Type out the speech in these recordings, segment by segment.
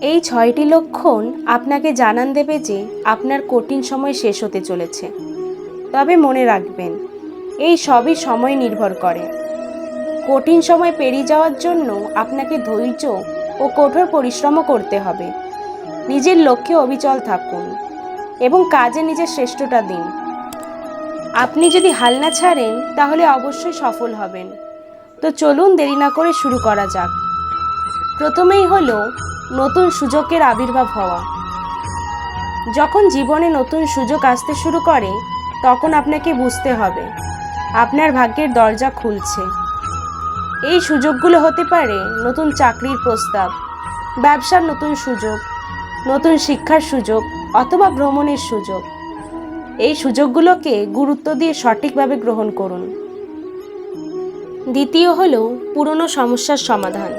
এই ছয়টি লক্ষণ আপনাকে জানান দেবে যে আপনার কঠিন সময় শেষ হতে চলেছে। তবে মনে রাখবেন, এই সবই সময় নির্ভর করে। কঠিন সময় পেরিয়ে যাওয়ার জন্য আপনাকে ধৈর্য ও কঠোর পরিশ্রমও করতে হবে। নিজের লক্ষ্যে অবিচল থাকুন এবং কাজে নিজের শ্রেষ্ঠটা দিন। আপনি যদি হাল না ছাড়েন, তাহলে অবশ্যই সফল হবেন। তো চলুন দেরি না করে শুরু করা যাক। প্রথমেই হলো নতুন সুযোগের আবির্ভাব হওয়া। যখন জীবনে নতুন সুযোগ আসতে শুরু করে, তখন আপনাকে বুঝতে হবে, আপনার ভাগ্যের দরজা খুলছে। এই সুযোগগুলো হতে পারে নতুন চাকরির প্রস্তাব, ব্যবসার নতুন সুযোগ, নতুন শিক্ষার সুযোগ, অথবা ভ্রমণের সুযোগ। এই সুযোগগুলোকে গুরুত্ব দিয়ে সঠিকভাবে গ্রহণ করুন। দ্বিতীয় হলো পুরনো সমস্যার সমাধান।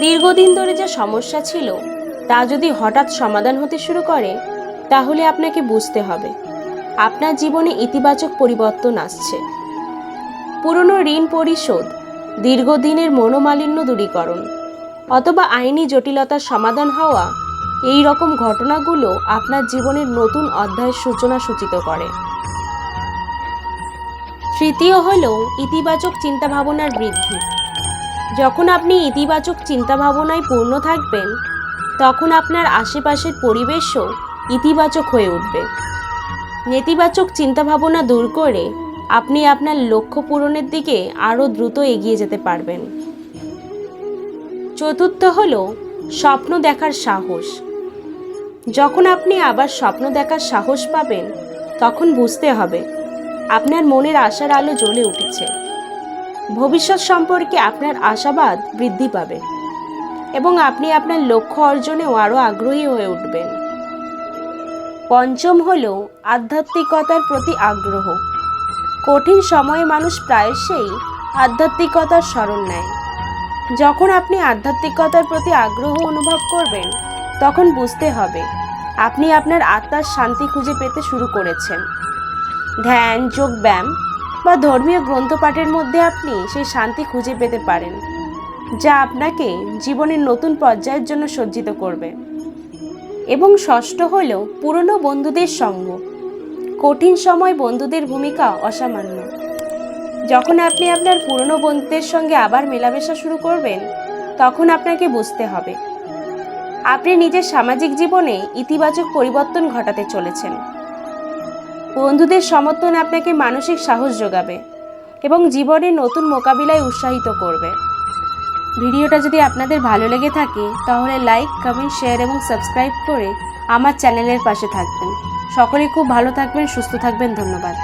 দীর্ঘদিন ধরে যা সমস্যা ছিল, তা যদি হঠাৎ সমাধান হতে শুরু করে, তাহলে আপনাকে বুঝতে হবে। আপনার জীবনে ইতিবাচক পরিবর্তন আসছে। পুরনো ঋণ পরিশোধ, দীর্ঘদিনের মনোমালিন্য দূরীকরণ, অথবা আইনি জটিলতার সমাধান হওয়া, এই রকম ঘটনাগুলো আপনার জীবনের নতুন অধ্যায়ের সূচনা সূচিত করে। তৃতীয় হল ইতিবাচক চিন্তাভাবনার বৃদ্ধি। যখন আপনি ইতিবাচক চিন্তাভাবনায় পূর্ণ থাকবেন, তখন আপনার আশেপাশের পরিবেশও ইতিবাচক হয়ে উঠবে। নেতিবাচক চিন্তাভাবনা দূর করে আপনি আপনার লক্ষ্য পূরণের দিকে আরও দ্রুত এগিয়ে যেতে পারবেন। চতুর্থ হল স্বপ্ন দেখার সাহস। যখন আপনি আবার স্বপ্ন দেখার সাহস পাবেন, তখন বুঝতে হবে আপনার মনের আশার আলো জ্বলে উঠেছে। ভবিষ্যৎ সম্পর্কে আপনার আশাবাদ বৃদ্ধি পাবে এবং আপনি আপনার লক্ষ্য অর্জনেও আরও আগ্রহী হয়ে উঠবেন। পঞ্চম হল আধ্যাত্মিকতার প্রতি আগ্রহ। কঠিন সময়ে মানুষ প্রায়শই আধ্যাত্মিকতার স্মরণ নেয়। যখন আপনি আধ্যাত্মিকতার প্রতি আগ্রহ অনুভব করবেন, তখন বুঝতে হবে আপনি আপনার আত্মার শান্তি খুঁজে পেতে শুরু করেছেন। ধ্যান যোগব্যায়াম বা ধর্মীয় গ্রন্থ পাঠের মধ্যে আপনি সেই শান্তি খুঁজে পেতে পারেন, যা আপনাকে জীবনের নতুন পর্যায়ের জন্য সজ্জিত করবে। এবং ষষ্ঠ হল পুরনো বন্ধুদের সঙ্গ। কঠিন সময় বন্ধুদের ভূমিকা অসামান্য। যখন আপনি আপনার পুরনো বন্ধুদের সঙ্গে আবার মেলামেশা শুরু করবেন, তখন আপনাকে বুঝতে হবে। আপনি নিজের সামাজিক জীবনে ইতিবাচক পরিবর্তন ঘটাতে চলেছেন। বন্ধুদের সমর্থন আপনাকে মানসিক সাহস যোগাবে এবং জীবনে নতুন মোকাবিলায় উৎসাহিত করবে। ভিডিওটা যদি আপনাদের ভালো লেগে থাকে, তাহলে লাইক কমেন্ট শেয়ার এবং সাবস্ক্রাইব করে আমার চ্যানেলের পাশে থাকবেন। সকলে খুব ভালো থাকবেন, সুস্থ থাকবেন, ধন্যবাদ।